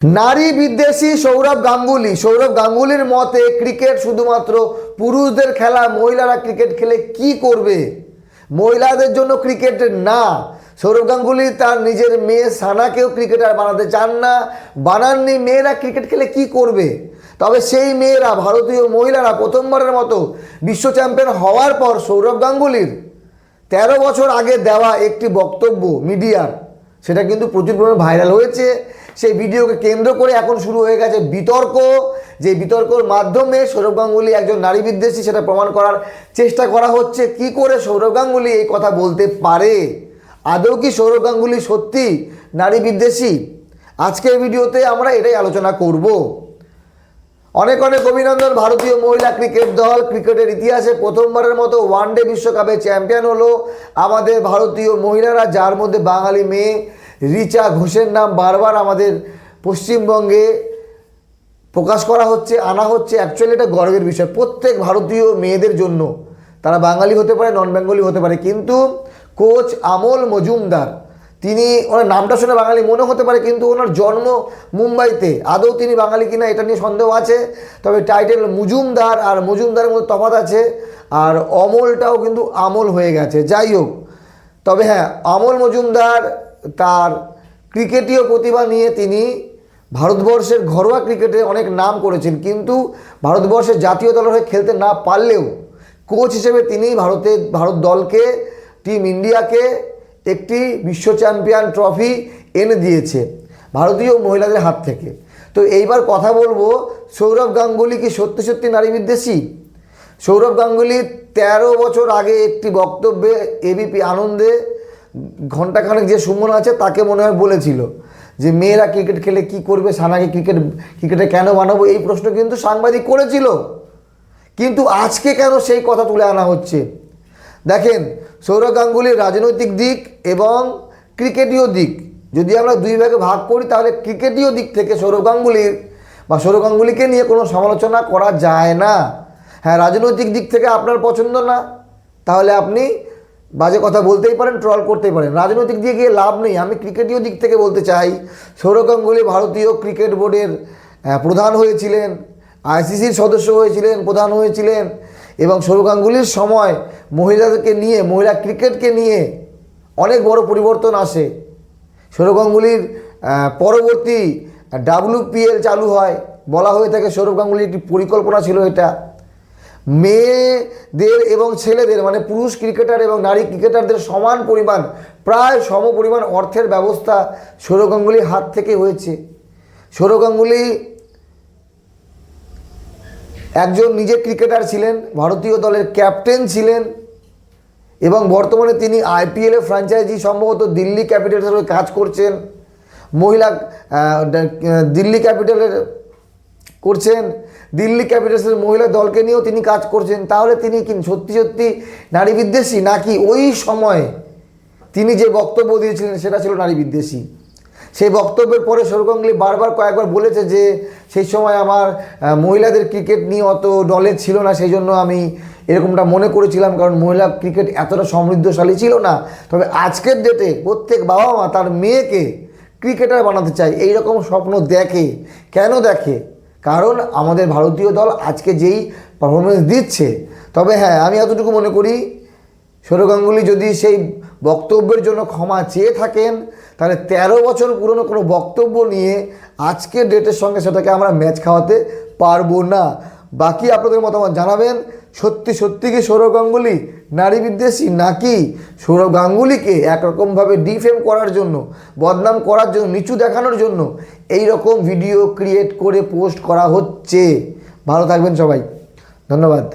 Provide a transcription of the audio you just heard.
নারী বিদ্বেষী সৌরভ গাঙ্গুলি। সৌরভ গাঙ্গুলির মতে ক্রিকেট শুধুমাত্র পুরুষদের খেলা, মহিলারা ক্রিকেট খেলে কি করবে? মহিলাদের জন্য ক্রিকেট না। সৌরভ গাঙ্গুলি তার নিজের মেয়ে সানাকেও ক্রিকেটার বানাতে চান না। বানাননি মেয়েরা ক্রিকেট খেলে কি করবে? তবে সেই মেয়েরা, ভারতীয় মহিলারা প্রথমবারের মতো বিশ্ব চ্যাম্পিয়ন হওয়ার পর সৌরভ গাঙ্গুলির তেরো বছর আগে দেওয়া একটি বক্তব্য মিডিয়ার, সেটা কিন্তু প্রচুর পরিমাণে ভাইরাল হয়েছে। সেই ভিডিওকে কেন্দ্র করে এখন শুরু হয়ে গেছে বিতর্ক। যে বিতর্কর মাধ্যমে সৌরভ গাঙ্গুলি একজন নারী বিদ্বেষী, সেটা প্রমাণ করার চেষ্টা করা হচ্ছে। কি করে সৌরভ গাঙ্গুলি এই কথা বলতে পারে? আদৌ কি সৌরভ গাঙ্গুলি সত্যি নারী বিদ্বেষী? আজকের ভিডিওতে আমরা এটাই আলোচনা করব। অনেক অনেক অভিনন্দন ভারতীয় মহিলা ক্রিকেট দল। ক্রিকেটের ইতিহাসে প্রথমবারের মতো ওয়ানডে বিশ্বকাপে চ্যাম্পিয়ন হলো আমাদের ভারতীয় মহিলারা, যার মধ্যে বাঙালি মেয়ে রিচা ঘোষের নাম বারবার আমাদের পশ্চিমবঙ্গে প্রকাশ করা হচ্ছে, আনা হচ্ছে। অ্যাকচুয়ালি এটা গর্বের বিষয়। প্রত্যেক ভারতীয় মেয়েদের জন্য তারা বাঙালি হতে পারে নন বেঙ্গলি হতে পারে, কিন্তু কোচ আমল মজুমদার, তিনি ওনার নামটা শুনে বাঙালি মনে হতে পারে, কিন্তু ওনার জন্ম মুম্বাইতে। আদৌ তিনি বাঙালি কিনা এটা নিয়ে সন্দেহ আছে, তবে টাইটেল মজুমদার আর মজুমদারের মধ্যে তফাৎ আছে, আর অমলটাও কিন্তু আমল হয়ে গেছে। যাই হোক, তবে হ্যাঁ অমল মজুমদার তার ক্রিকেটীয় প্রতিভা নিয়ে তিনি ভারতবর্ষের ঘরোয়া ক্রিকেটে অনেক নাম করেছেন। কিন্তু ভারতবর্ষের জাতীয় দলের হয়ে খেলতে না পারলেও কোচ হিসেবে তিনি ভারতের ভারত দলকে, টিম ইন্ডিয়াকে একটি বিশ্ব চ্যাম্পিয়ন ট্রফি এনে দিয়েছে ভারতীয় মহিলাদের হাত থেকে। তো এইবার কথা বলব, সৌরভ গাঙ্গুলি কি সত্যি সত্যি নারী বিদ্বেষী সৌরভ গাঙ্গুলি তেরো বছর আগে একটি বক্তব্যে এবিপি আনন্দে ঘণ্টাখানেক যে সুমন আছে, তাকে মনে হয় বলেছিল যে মেয়েরা ক্রিকেট খেলে কি করবে, সানাকে ক্রিকেট, ক্রিকেটে কেন বানাবো, এই প্রশ্ন কিন্তু সাংবাদিক করেছিল। কিন্তু আজকে কেন সেই কথা তুলে আনা হচ্ছে? দেখেন, সৌরভ গাঙ্গুলির রাজনৈতিক দিক এবং ক্রিকেটীয় দিক। যদি আমরা দুই ভাগে ভাগ করি, তাহলে ক্রিকেটীয় দিক থেকে সৌরভ গাঙ্গুলির বা সৌরভ গাঙ্গুলিকে নিয়ে কোনো সমালোচনা করা যায় না। হ্যাঁ রাজনৈতিক দিক থেকে আপনার পছন্দ না, তাহলে আপনি বাজে কথা বলতেই পারেন ট্রল করতেই পারেন। রাজনৈতিক দিকে গিয়ে লাভ নেই। আমি ক্রিকেটীয় দিক থেকে বলতে চাই, সৌরভ গাঙ্গুলি ভারতীয় ক্রিকেট বোর্ডের প্রধান হয়েছিলেন, আইসিসির সদস্য হয়েছিলেন, প্রধান হয়েছিলেন, এবং সৌরভ গাঙ্গুলির সময় মহিলাদেরকে নিয়ে, মহিলা ক্রিকেটকে নিয়ে অনেক বড় পরিবর্তন আসে। সৌরভ গাঙ্গুলির পরবর্তী ডাব্লিউপিএল চালু হয়। বলা হয়ে থাকে সৌরভ গাঙ্গুলির একটি পরিকল্পনা ছিল এটা। মেয়েদের এবং ছেলেদের মানে পুরুষ ক্রিকেটার এবং নারী ক্রিকেটারদের সমান পরিমাণ, প্রায় সম পরিমাণ অর্থের ব্যবস্থা সৌরভ গাঙ্গুলির হাত থেকে হয়েছে। সৌরভ গাঙ্গুলি একজন নিজে ক্রিকেটার ছিলেন, ভারতীয় দলের ক্যাপ্টেন ছিলেন এবং বর্তমানে তিনি আইপিএলে ফ্র্যাঞ্চাইজি, সম্ভবত দিল্লি ক্যাপিটালসের হয়ে কাজ করছেন। মহিলা দিল্লি ক্যাপিটালের করছেন। দিল্লি ক্যাপিটালসের মহিলা দলকে নিয়েও তিনি কাজ করছেন। তাহলে তিনি কি সত্যি সত্যি নারী বিদ্বেষী? নাকি ওই সময় তিনি যে বক্তব্য দিয়েছিলেন সেটা ছিল নারী বিদ্বেষী? সেই বক্তব্যের পরে সৌরভ গাঙ্গুলি বারবার কয়েকবার বলেছে যে, সেই সময় আমার মহিলাদের ক্রিকেট নিয়ে অত নলেজ ছিল না, সেই জন্য আমি এরকমটা মনে করেছিলাম। কারণ মহিলা ক্রিকেট এতটা সমৃদ্ধশালী ছিল না। তবে আজকের ডেটে প্রত্যেক বাবা মা তার মেয়েকে ক্রিকেটার বানাতে চায়। এই রকম স্বপ্ন দেখে। কেন দেখে? কারণ আমাদের ভারতীয় দল আজকে যেই পারফরমেন্স দিচ্ছে, তবে হ্যাঁ আমি এতটুকু মনে করি, সৌরভ গাঙ্গুলি যদি সেই বক্তব্যের জন্য ক্ষমা চেয়ে থাকেন, তাহলে তেরো বছর পুরনো কোনো বক্তব্য নিয়ে আজকের ডেটের সঙ্গে সেটাকে আমরা ম্যাচ খাওয়াতে পারব না। বাকি আপনাদের মতামত জানাবেন। সত্যি সত্যি কি সৌরভ গাঙ্গুলি নারী বিদ্বেষী? নাকি সৌরভ গাঙ্গুলিকে একরকমভাবে ডিফেম করার জন্য, বদনাম করার জন্য, নিচু দেখানোর জন্য এই রকম ভিডিও ক্রিয়েট করে পোস্ট করা হচ্ছে? ভালো থাকবেন সবাই। ধন্যবাদ।